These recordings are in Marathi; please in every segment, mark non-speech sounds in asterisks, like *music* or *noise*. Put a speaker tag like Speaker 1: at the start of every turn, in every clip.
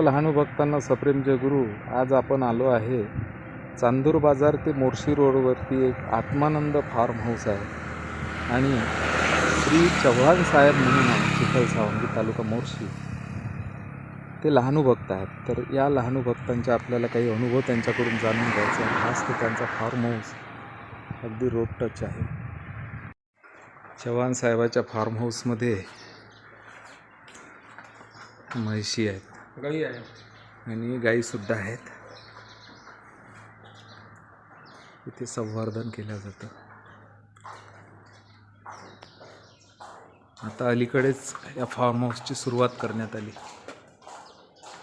Speaker 1: लहानू भक्तांना सप्रेम जय गुरु. आज आपण आलो आहे चांदूर बाजार ते मोर्शी रोडवरती एक आत्मानंद फार्म हाऊस आहे. आणि श्री चव्हाण साहेब म्हणून आहे चिखल सावंगी तालुका मोर्शी. ते लहानू भक्त आहेत. तर या लहानू भक्तांचे आपल्याला काही अनुभव त्यांच्याकडून जाणून घ्यायचे आहे. खास ते त्यांचा फार्म हाऊस अगदी रोड टच आहे. चव्हाण साहेबाच्या फार्म हाऊसमध्ये म्हैशी आहेत.
Speaker 2: गाई आहे.
Speaker 1: आणि गाईसुद्धा आहेत. इथे संवर्धन केलं जातं. आता अलीकडेच या फार्म हाऊसची सुरुवात करण्यात आली.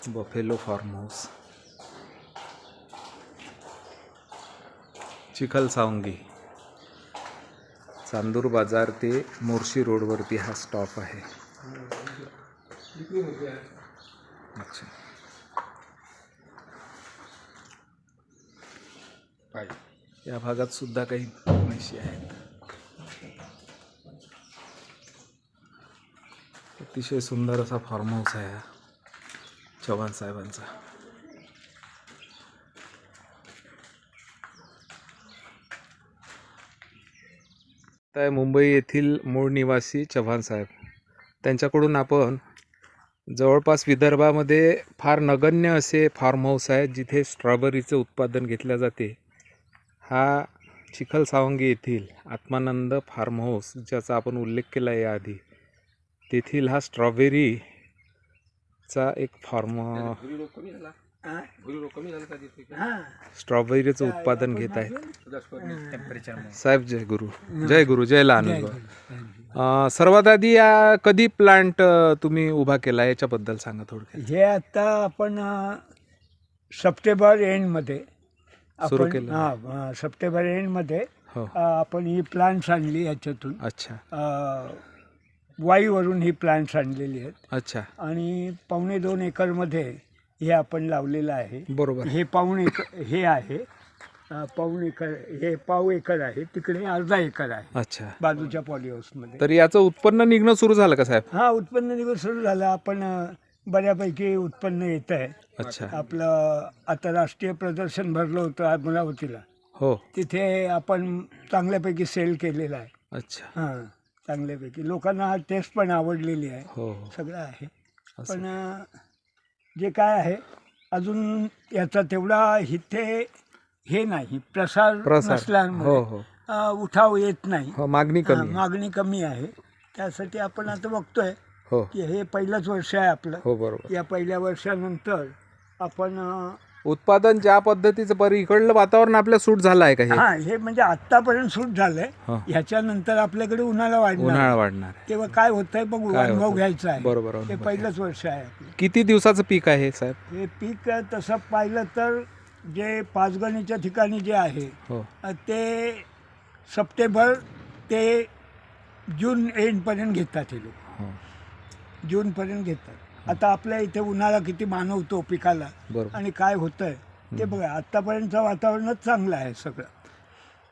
Speaker 1: बफेलो फार्म हाऊस चिखल सावंगी. चांदूर बाजार ते मोर्शी रोडवरती हा स्टॉप आहे. अच्छा
Speaker 2: पाहिजे
Speaker 1: या भागात सुद्धा काही म्हशी आहेत. अतिशय सुंदर असा फार्म हाऊस आहे हा चव्हाण साहेबांचा. तर मुंबई येथील मूळ निवासी चव्हाण साहेब. त्यांच्याकडून आपण जवळपास विदर्भामध्ये फार नगण्य असे फार्म हाऊस आहेत जिथे स्ट्रॉबेरीचं उत्पादन घेतल्या जाते. हा चिखल सावंगी येथील आत्मानंद फार्म हाऊस ज्याचा आपण उल्लेख केला आहे याआधी तेथील हा स्ट्रॉबेरीचा एक फार्म स्ट्रॉबेरीचं उत्पादन घेत आहेत. साहेब जय गुरु. जय गुरु जय लहान सर्वात आधी या कधी प्लांट तुम्ही उभा केला? याच्याबद्दल सांगा थोडक्यात.
Speaker 3: हे आता आपण अ, सप्टेंबर एंडमध्ये
Speaker 1: सुरू
Speaker 3: आपण
Speaker 1: केलं.
Speaker 3: हां सप्टेंबर एंडमध्ये
Speaker 1: हो.
Speaker 3: अ, आपण ही प्लांट्स आणली याच्यातून.
Speaker 1: अच्छा.
Speaker 3: अ, वाईवरून ही प्लांट्स आणलेली आहेत.
Speaker 1: अच्छा.
Speaker 3: आणि पावणे दोन एकरमध्ये हे आपण लावलेलं आहे.
Speaker 1: बरोबर.
Speaker 3: हे पाऊण एकर हे आहे. अ, पाऊण एकर हे पाव एकर आहे तिकडे अर्धा एकर आहे.
Speaker 1: अच्छा.
Speaker 3: बाजूच्या पॉलीहाऊसमध्ये
Speaker 1: तर याचं उत्पन्न निघणं सुरू झालं का साहेब?
Speaker 3: हा उत्पन्न दिवस सुरू झाला. आपण बऱ्यापैकी उत्पन्न येत आहे.
Speaker 1: अच्छा.
Speaker 3: आपलं आता राष्ट्रीय प्रदर्शन भरलं होतं अमरावतीला.
Speaker 1: हो.
Speaker 3: तिथे आपण चांगल्यापैकी सेल केलेला आहे.
Speaker 1: अच्छा.
Speaker 3: हां चांगल्यापैकी. लोकांना टेस्ट पण आवडलेली आहे.
Speaker 1: हो हो.
Speaker 3: सगळं आहे. पण जे काय आहे अजून याचा तेवढा इथे हे नाही प्रसार
Speaker 1: प्रसार.
Speaker 3: नसल्यामुळे
Speaker 1: हो हो.
Speaker 3: अं, उठाव येत नाही.
Speaker 1: हो मागणी
Speaker 3: हां,
Speaker 1: कमी आहे.
Speaker 3: मागणी कमी आहे. त्यासाठी आपण आता बघतोय
Speaker 1: हो.
Speaker 3: की हे पहिलंच वर्ष आहे आपलं.
Speaker 1: हो बरोबर.
Speaker 3: या पहिल्या वर्षानंतर आपण अं,
Speaker 1: उत्पादन ज्या पद्धतीचं बरं इकडलं वातावरण आपल्या सूट झालं आहे का हे?
Speaker 3: हा हे म्हणजे आतापर्यंत सूट झालंय. ह्याच्यानंतर आपल्याकडे उन्हाळा वाढणार
Speaker 1: उन्हाळा वाढणार आहे.
Speaker 3: तेव्हा काय होतंय बघू
Speaker 1: काय
Speaker 3: अनुभव
Speaker 1: होतंय?
Speaker 3: घ्यायचा आहे.
Speaker 1: बरोबर,
Speaker 3: हे
Speaker 1: अनुभव
Speaker 3: पहिलंच वर्ष आहे आपलं.
Speaker 1: किती दिवसाचं पीक आहे साहेब?
Speaker 3: हे पीक तसं पाहिलं तर जे पाचगणीच्या ठिकाणी जे आहे
Speaker 1: हो.
Speaker 3: ते सप्टेंबर ते जून एंडपर्यंत घेतात हे लोक.
Speaker 1: हो.
Speaker 3: जूनपर्यंत घेतात. आता आपल्या इथे उन्हाळा किती मानवतो पिकाला
Speaker 1: बरोबर.
Speaker 3: आणि काय होतंय ते बघा आतापर्यंतचं वातावरणच चांगलं आहे सगळं.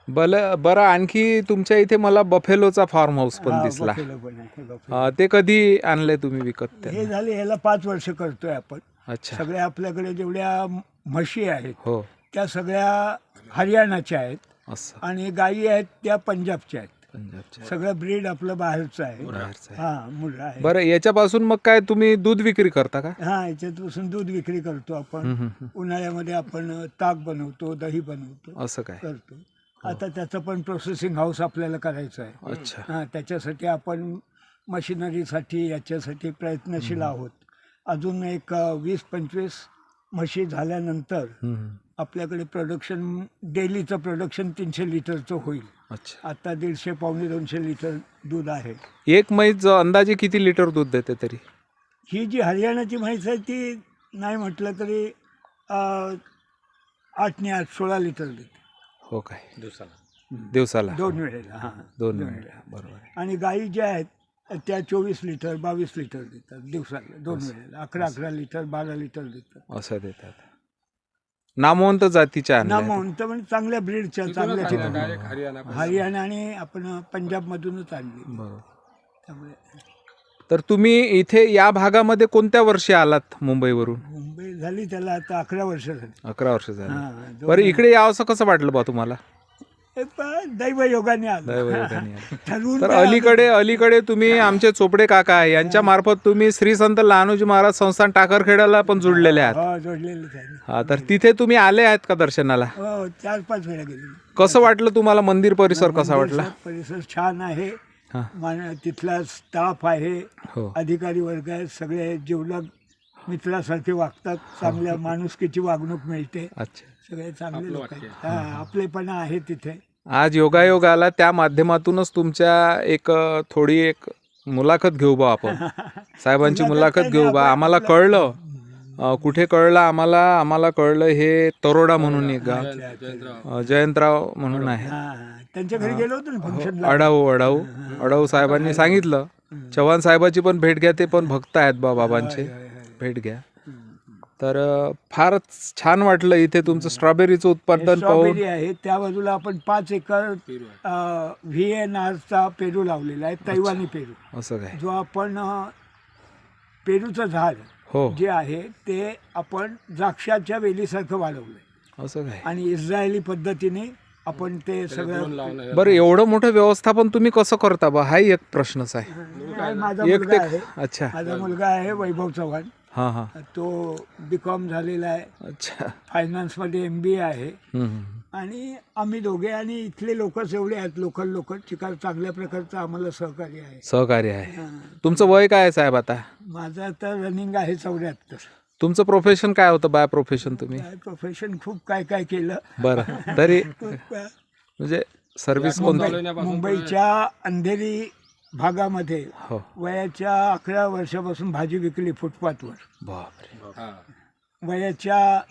Speaker 1: बल बरं आणखी तुमच्या इथे मला बफेलोचा फार्म हाऊस पण
Speaker 3: हा,
Speaker 1: दिसला.
Speaker 3: बफेलो पण आहे, बफेलो.
Speaker 1: अं, ते कधी आणलंय तुम्ही विकत
Speaker 3: हे झाले ह्याला पाच वर्ष करतोय आपण.
Speaker 1: अच्छा.
Speaker 3: सगळ्या आपल्याकडे जेवढ्या म्हशी आहेत
Speaker 1: हो.
Speaker 3: त्या सगळ्या हरियाणाच्या आहेत
Speaker 1: असं.
Speaker 3: आणि गायी आहेत त्या पंजाबच्या आहेत.
Speaker 1: पंजाबच्या.
Speaker 3: सगळं ब्रीड आपलं बाहेरचं आहे.
Speaker 1: बाहेरचं आहे.
Speaker 3: हा मुलं आहे
Speaker 1: बरं याच्यापासून मग काय तुम्ही दूध विक्री करता का?
Speaker 3: हा याच्यापासून दूध विक्री करतो आपण.
Speaker 1: हम्म, हम्म, हम्म.
Speaker 3: उन्हाळ्यामध्ये आपण ताक बनवतो दही बनवतो.
Speaker 1: असं काय?
Speaker 3: करतो. आता त्याचं पण प्रोसेसिंग हाऊस आपल्याला करायचं आहे.
Speaker 1: अच्छा.
Speaker 3: हा त्याच्यासाठी आपण मशिनरीसाठी याच्यासाठी प्रयत्नशील आहोत. अजून एक अ, वीस पंचवीस म्हशी झाल्यानंतर. आपल्याकडे प्रोडक्शन डेलीचं प्रोडक्शन तीनशे लिटरचं होईल.
Speaker 1: अच्छा.
Speaker 3: आता दीडशे पावणे दोनशे लिटर दूध आहे.
Speaker 1: एक म्हैस अंदाजे किती लिटर दूध देते तरी?
Speaker 3: ही जी हरियाणाची म्हैस आहे ती नाही म्हटलं तरी आठ ने आठ सोळा लिटर देते.
Speaker 1: हो काय?
Speaker 2: दिवसाला.
Speaker 1: दिवसाला.
Speaker 3: दोन वेळेला हां.
Speaker 1: दोन वेळा बरोबर.
Speaker 3: आणि गाई ज्या आहेत त्या चोवीस लिटर बावीस लिटर देतात दिवसाला दोन वेळेला. अकरा अकरा लिटर बारा लिटर देतात.
Speaker 1: असं देतात. नामवंत जातीच्या आणल्या आहेत.
Speaker 3: नामवंत म्हणजे चांगल्या ब्रीडच्या चांगल्या ठिकाणी.
Speaker 2: हरियाणा
Speaker 3: हरियाणा आणि आपण पंजाबमधूनच आणली.
Speaker 1: बरोबर.
Speaker 3: त्यामुळे
Speaker 1: तर तुम्ही इथे या भागामध्ये कोणत्या वर्षी आलात मुंबईवरून?
Speaker 3: मुंबई झाली त्याला आता अकरा वर्ष झाली.
Speaker 1: अकरा वर्ष झाली.
Speaker 3: हा, दोन-
Speaker 1: बरं इकडे यावंसं कसं वाटलं बा तुम्हाला?
Speaker 3: दैवयोगाने आलं.
Speaker 1: दैवयोगाने आलं. *laughs*
Speaker 3: ठरवून
Speaker 1: तर? अलीकडे अलीकडे तुम्ही आमचे चोपडे काका आहे यांच्या मार्फत तुम्ही श्री संत लहानोजी महाराज संस्थान टाकरखेड्याला पण जुळलेले आहात.
Speaker 3: हो जोडलेलं
Speaker 1: हा तर तिथे तुम्ही आले आहेत का दर्शनाला?
Speaker 3: हो चार पाच वेळा गेले.
Speaker 1: कसं वाटलं तुम्हाला? मंदिर परिसर कसा वाटला?
Speaker 3: परिसर छान आहे.
Speaker 1: हा.
Speaker 3: तिथला स्टाफ आहे.
Speaker 1: हो.
Speaker 3: अधिकारी वर्ग आहे. सगळे जिवलग मित्रासारखे वागतात चांगल्या माणुसकीची वागणूक मिळते.
Speaker 1: अच्छा.
Speaker 3: सगळे चांगले लोक आहेत. हा आपलेपणा आहे तिथे.
Speaker 1: आज योगायोग आला त्या माध्यमातूनच तुमच्या एक थोडी एक मुलाखत घेऊ बा आपण. *laughs* साहेबांची मुलाखत घेऊ बा. आम्हाला कळलं. कुठे कळलं आम्हाला? आम्हाला कळलं हे तरोडा म्हणून एक गाव. जयंतराव म्हणून आहे.
Speaker 3: त्यांच्या घरी गेलो होतो
Speaker 1: अडाऊ अडाऊ. अडाऊ साहेबांनी सांगितलं. चव्हाण साहेबाची पण भेट घ्या ते पण भक्त आहेत बा बाबांचे. भेट घ्या. तर फारच छान वाटलं इथे तुमचं स्ट्रॉबेरीचं उत्पादन पाहून
Speaker 3: स्ट्रॉबेरी आहे त्या बाजूला आपण पाच एकर व्ही एन आरचा पेरू लावलेला आहे तैवानी पेरू.
Speaker 1: असं काय?
Speaker 3: जो आपण अ, पेरूचं झाड
Speaker 1: हो.
Speaker 3: जे आहे ते आपण द्राक्षाच्या वेलीसारखं वाढवलंय.
Speaker 1: असं काय?
Speaker 3: आणि इस्रायली पद्धतीने आपण ते सगळं
Speaker 1: बरं एवढं मोठं व्यवस्थापन तुम्ही कसं करता बा? हाही एक प्रश्नच आहे.
Speaker 3: माझा
Speaker 1: एक
Speaker 3: मुलगा आहे.
Speaker 1: अच्छा.
Speaker 3: माझा मुलगा आहे वैभव चव्हाण.
Speaker 1: हां हां.
Speaker 3: तो बी कॉम झालेला आहे.
Speaker 1: अच्छा.
Speaker 3: फायनान्समध्ये एम बी ए आहे.
Speaker 1: हम्म.
Speaker 3: आणि आम्ही दोघे आणि इथले लोकच एवढे आहेत लोकल लोक. चिकार चांगल्या प्रकारचं आम्हाला सहकार्य आहे.
Speaker 1: सहकार्य आहे.
Speaker 3: हां.
Speaker 1: तुमचं वय काय आहे साहेब आता?
Speaker 3: माझं आता रनिंग आहे चौऱ्याहत्तर.
Speaker 1: तुमचं प्रोफेशन काय होतं? बाय प्रोफेशन तुम्ही?
Speaker 3: काय प्रोफेशन खूप काय काय केलं.
Speaker 1: बरं. तरी
Speaker 3: खूप,
Speaker 1: म्हणजे सर्व्हिस कोणती?
Speaker 3: मुंबई- मुंबईच्या अंधेरी भागामध्ये
Speaker 1: हो.
Speaker 3: वयाच्या अकरा वर्षापासून भाजी विकली फुटपाथवर.
Speaker 1: बापरे.
Speaker 3: वयाच्या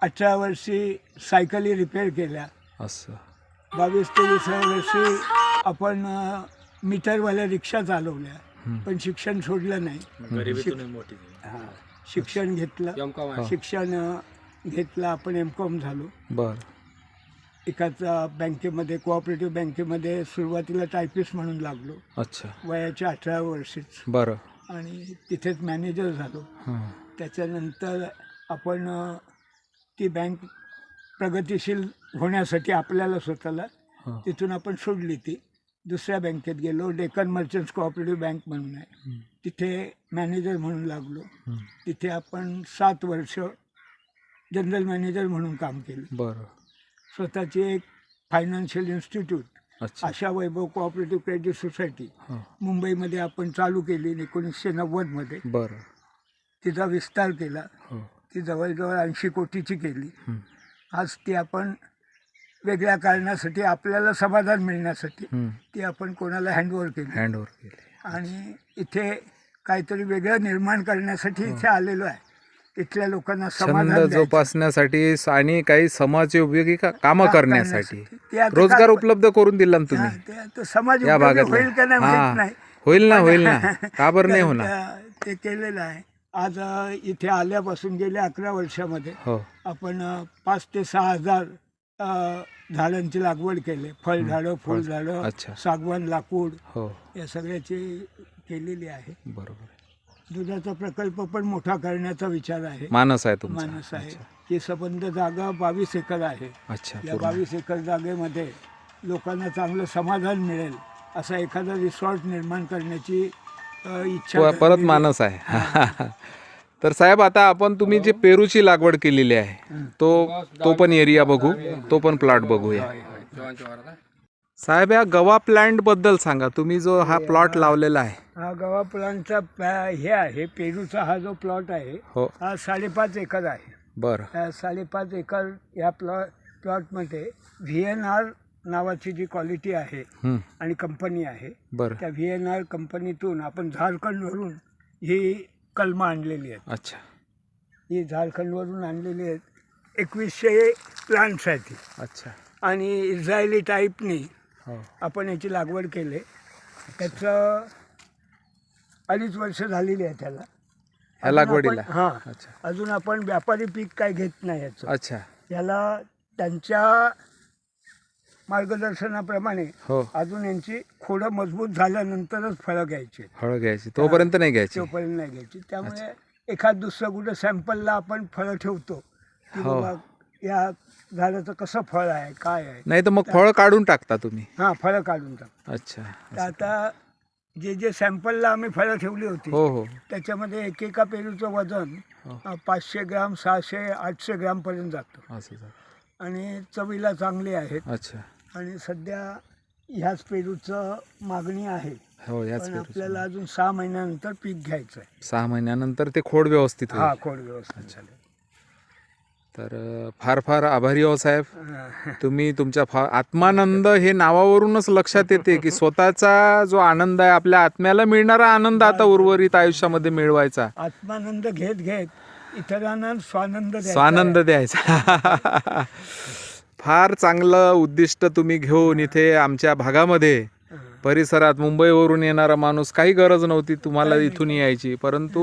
Speaker 3: अठरा वर्षी सायकली रिपेअर केल्या.
Speaker 1: असं.
Speaker 3: बावीस तेवीस वर्षी आपण अ, मीटरवाल्या रिक्षा चालवल्या. पण शिक्षण सोडलं नाही. शिक- हा. शिक्षण घेतलं. शिक्षण अ, घेतलं. आपण एम कॉम झालो.
Speaker 1: बरं.
Speaker 3: एकाच बँकेमध्ये कोऑपरेटिव्ह बँकेमध्ये सुरुवातीला टायपिस्ट म्हणून लागलो.
Speaker 1: अच्छा.
Speaker 3: वयाच्या अठरा वर्षीच.
Speaker 1: बरं.
Speaker 3: आणि तिथेच मॅनेजर झालो.
Speaker 1: हं.
Speaker 3: त्याच्यानंतर आपण ती बँक प्रगतिशील होण्यासाठी आपल्याला स्वतःला. तिथून आपण सोडली ती. दुसऱ्या बँकेत गेलो. डेक्कन मर्चंट्स कोऑपरेटिव्ह बँक म्हणून आहे. तिथे मॅनेजर म्हणून लागलो. तिथे आपण सात वर्ष जनरल मॅनेजर म्हणून काम केलं.
Speaker 1: बरं.
Speaker 3: स्वतःची एक financial institute Asha Vaibhav cooperative credit society
Speaker 1: हो.
Speaker 3: मुंबईमध्ये आपण चालू केली एकोणीसशे नव्वदमध्ये
Speaker 1: बरं.
Speaker 3: तिचा विस्तार केला.
Speaker 1: हो.
Speaker 3: ती जवळजवळ ऐंशी कोटीची केली.
Speaker 1: हं.
Speaker 3: आज ती आपण वेगळ्या कारणासाठी आपल्याला समाधान मिळण्यासाठी
Speaker 1: हं.
Speaker 3: ती आपण कोणाला हँडओव्हर केली.
Speaker 1: हँडओव्हर केले.
Speaker 3: आणि इथे काहीतरी वेगळं निर्माण करण्यासाठी इथे आलेलो आहे. इथल्या लोकांना समाधान
Speaker 1: छंद
Speaker 3: द्यायचं.
Speaker 1: जोपासण्यासाठी आणि काही समाज उपयोगी का- कामं करण्यासाठी.
Speaker 3: ते आता
Speaker 1: रोजगार उपलब्ध करून दिला ना तुम्ही?
Speaker 3: ते आता समाज
Speaker 1: या
Speaker 3: उपयोगी
Speaker 1: भागात
Speaker 3: होईल का नाही माहीत नाही.
Speaker 1: होईल ना होईल ना. का बरं नाही होणार?
Speaker 3: त्या- ते केलेलं आहे. आज अ, इथे आल्यापासून गेल्या अकरा वर्षामध्ये
Speaker 1: हो.
Speaker 3: आपण अ, पाच ते सहा हजार अ, झाडांची लागवड केली. फळझाडं फुलझाडं
Speaker 1: अच्छा.
Speaker 3: सागवान लाकूड
Speaker 1: हो.
Speaker 3: या सगळ्याची केलेली आहे.
Speaker 1: बरोबर.
Speaker 3: दुधाचा प्रकल्प पण मोठा करण्याचा विचार आहे.
Speaker 1: मानस आहे तुमचा.
Speaker 3: मानस आहे. ही सबंध जागा बावीस एकर आहे.
Speaker 1: अच्छा
Speaker 3: या
Speaker 1: पूर्ण.
Speaker 3: बावीस एकर जागेमध्ये लोकांना चांगलं समाधान मिळेल असा एखादा रिसॉर्ट निर्माण करण्याची अ, इच्छा
Speaker 1: प- परत मानस आहे. *laughs* तर साहेब आता आपण तुम्ही जे पेरूची लागवड केलेली आहे तो तो पण एरिया बघू तो पण प्लॉट बघूया. साहेब या गवा प्लांटबद्दल सांगा. तुम्ही जो हा प्लॉट लावलेला आहे.
Speaker 3: हा गवा प्लांटचा प्लॅ- हे आहे पेरूचा हा जो प्लॉट आहे
Speaker 1: हो.
Speaker 3: हा साडेपाच एकर आहे.
Speaker 1: बरं.
Speaker 3: साडेपाच एकर या प्लॉ प्लॉटमध्ये व्ही एन आर नावाची जी क्वालिटी आहे आणि कंपनी आहे
Speaker 1: बरं.
Speaker 3: त्या व्ही एन आर कंपनीतून आपण झारखंडवरून ही कलमं आणलेली आहेत.
Speaker 1: अच्छा.
Speaker 3: ही झारखंडवरून आणलेली आहेत. एकवीसशे प्लांट्स आहेत ही.
Speaker 1: अच्छा.
Speaker 3: आणि इस्रायली टाईपनी आपण याची लागवड केली. त्याचं अडीच वर्ष झालेली आहे त्याला.
Speaker 1: ह्या लागवडीला?
Speaker 3: हां.
Speaker 1: अच्छा.
Speaker 3: अजून आपण व्यापारी पीक काय घेत नाही याचं.
Speaker 1: अच्छा.
Speaker 3: याला त्यांच्या मार्गदर्शनाप्रमाणे
Speaker 1: हो.
Speaker 3: अजून यांची खोडं मजबूत झाल्यानंतरच फळं घ्यायची.
Speaker 1: फळं घ्यायची. तोपर्यंत नाही घ्यायची.
Speaker 3: तोपर्यंत नाही घ्यायची. त्यामुळे एखाद दुसरं कुठं सॅम्पलला आपण फळं ठेवतो की
Speaker 1: हो.
Speaker 3: बाबा या झाडाचं कसं फळ आहे काय आहे?
Speaker 1: नाही तर मग फळं काढून टाकता तुम्ही.
Speaker 3: हां फळं काढून टाक
Speaker 1: अच्छा
Speaker 3: तर आता जे जे सॅम्पलला आम्ही फळं ठेवली होती
Speaker 1: हो हो.
Speaker 3: त्याच्यामध्ये एकेका पेरूचं वजन
Speaker 1: हो.
Speaker 3: अ, पाचशे ग्राम सहाशे आठशे ग्रामपर्यंत जातं.
Speaker 1: असं झालं.
Speaker 3: आणि चवीला चांगले आहेत.
Speaker 1: अच्छा.
Speaker 3: आणि सध्या ह्याच पेरूचं मागणी आहे.
Speaker 1: हो याच
Speaker 3: पण
Speaker 1: पेरूचं.
Speaker 3: आपल्याला अजून सहा महिन्यानंतर पीक घ्यायचं आहे
Speaker 1: सहा महिन्यानंतर ते खोड व्यवस्थित
Speaker 3: हा
Speaker 1: होईल
Speaker 3: खोड व्यवस्था झाली.
Speaker 1: तर फार फार आभारी हो साहेब. *laughs* तुम्ही तुमच्या फा आत्मानंद हे नावावरूनच लक्षात येते की स्वतःचा जो आनंद आहे आपल्या आत्म्याला मिळणारा आनंद आता उर्वरित आयुष्यामध्ये मिळवायचा
Speaker 3: आत्मानंद घेत घेत इतरांना स्वानंद
Speaker 1: स्वानंद द्यायचा *laughs* फार चांगलं उद्दिष्ट तुम्ही घेऊन इथे आमच्या भागामध्ये
Speaker 3: आहे.
Speaker 1: परिसरात मुंबईवरून येणारा माणूस काही गरज नव्हती तुम्हाला इथून यायची परंतु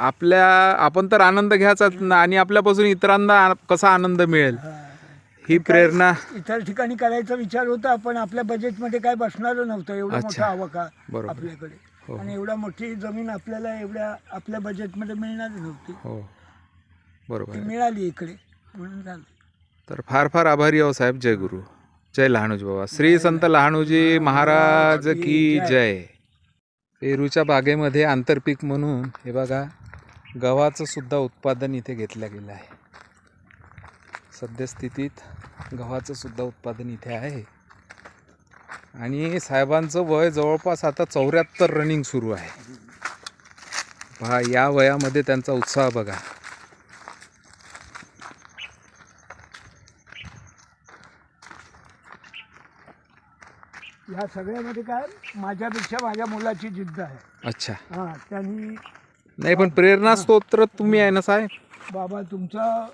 Speaker 1: आपल्या आपण तर आनंद घ्यायचाच ना आणि आपल्यापासून इतरांना कसा आनंद मिळेल
Speaker 3: हा.
Speaker 1: ही प्रेरणा
Speaker 3: इतर ठिकाणी करायचा विचार होता पण आपल्या बजेटमध्ये काय बसणार नव्हतं एवढं. मोठा आवका. आपल्याकडे
Speaker 1: हो.
Speaker 3: आणि एवढा मोठी जमीन आपल्याला एवढ्या आपल्या बजेटमध्ये मिळणारी नव्हती
Speaker 1: हो बरोबर.
Speaker 3: मिळाली इकडे म्हणून झालं
Speaker 1: तर फार फार आभारी आहो साहेब जय गुरु जय लहानूजी बाबा. श्री संत लहानूजी महाराज की जय. पेरूच्या बागेमध्ये आंतरपीक म्हणून हे बघा गव्हाचं सुद्धा उत्पादन इथे घेतलं गेलं आहे. सद्यस्थितीत गव्हाचं सुद्धा उत्पादन इथे आहे. आणि साहेबांचं वय जवळपास आता चौऱ्याहत्तर रनिंग सुरू आहे. पहा या वयामध्ये त्यांचा उत्साह बघा.
Speaker 3: ह्या सगळ्यामध्ये काय माझ्यापेक्षा माझ्या मुलाची जिद्द आहे.
Speaker 1: अच्छा.
Speaker 3: हां त्यांनी
Speaker 1: नाही पण प्रेरणा स्तोत्र तुम्ही आहे ना साहेब?
Speaker 3: बाबा तुमचा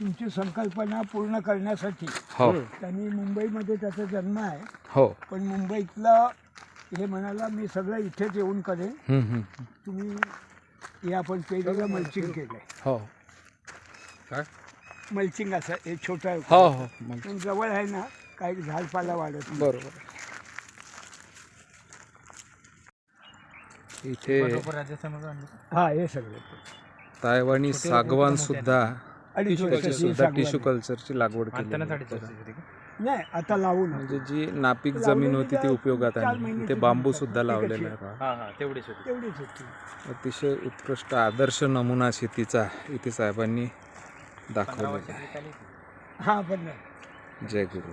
Speaker 3: तुमची संकल्पना पूर्ण करण्यासाठी
Speaker 1: हो.
Speaker 3: त्यांनी मुंबईमध्ये त्याचा जन्म आहे.
Speaker 1: हो.
Speaker 3: पण मुंबईतलं हे म्हणाला मी सगळं इथेच येऊन करेन.
Speaker 1: हम्म, हम्म.
Speaker 3: तुम्ही हे आपण पेरूला मल्चिंग केलंय.
Speaker 1: हो.
Speaker 2: काय?
Speaker 3: मल्चिंग असं हे छोटं
Speaker 1: हो हो. मग
Speaker 3: जवळ आहे ना काही झाडपाला वाढत नाही.
Speaker 1: बरोबर. इथे
Speaker 3: हा हे सगळं.
Speaker 1: तायवानी सागवान सुद्धा सुद्धा. टिश्यू कल्चरची लागवड केली
Speaker 3: नाही आता लावू ना
Speaker 1: म्हणजे जी नापीक जमीन होती ती उपयोगात आली. इथे बांबू सुद्धा लावलेला आहे पहा.
Speaker 3: तेवढीच होती.
Speaker 1: अतिशय उत्कृष्ट आदर्श नमुना शेतीचा इथे साहेबांनी दाखवलेला आहे.
Speaker 3: हा नाही.
Speaker 1: जय गुरु.